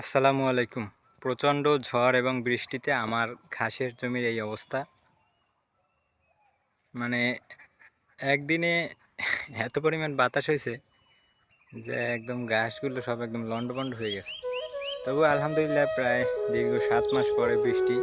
আসসালামু আলাইকুম। প্রচণ্ড ঝড় এবং বৃষ্টিতে আমার ঘাসের জমির এই অবস্থা। মানে একদিনে এত পরিমাণ বাতাস হয়েছে যে একদম ঘাসগুলো সব একদম লন্ডভন্ড হয়ে গেছে। তবু আলহামদুলিল্লাহ প্রায় দীর্ঘ সাত মাস পরে বৃষ্টি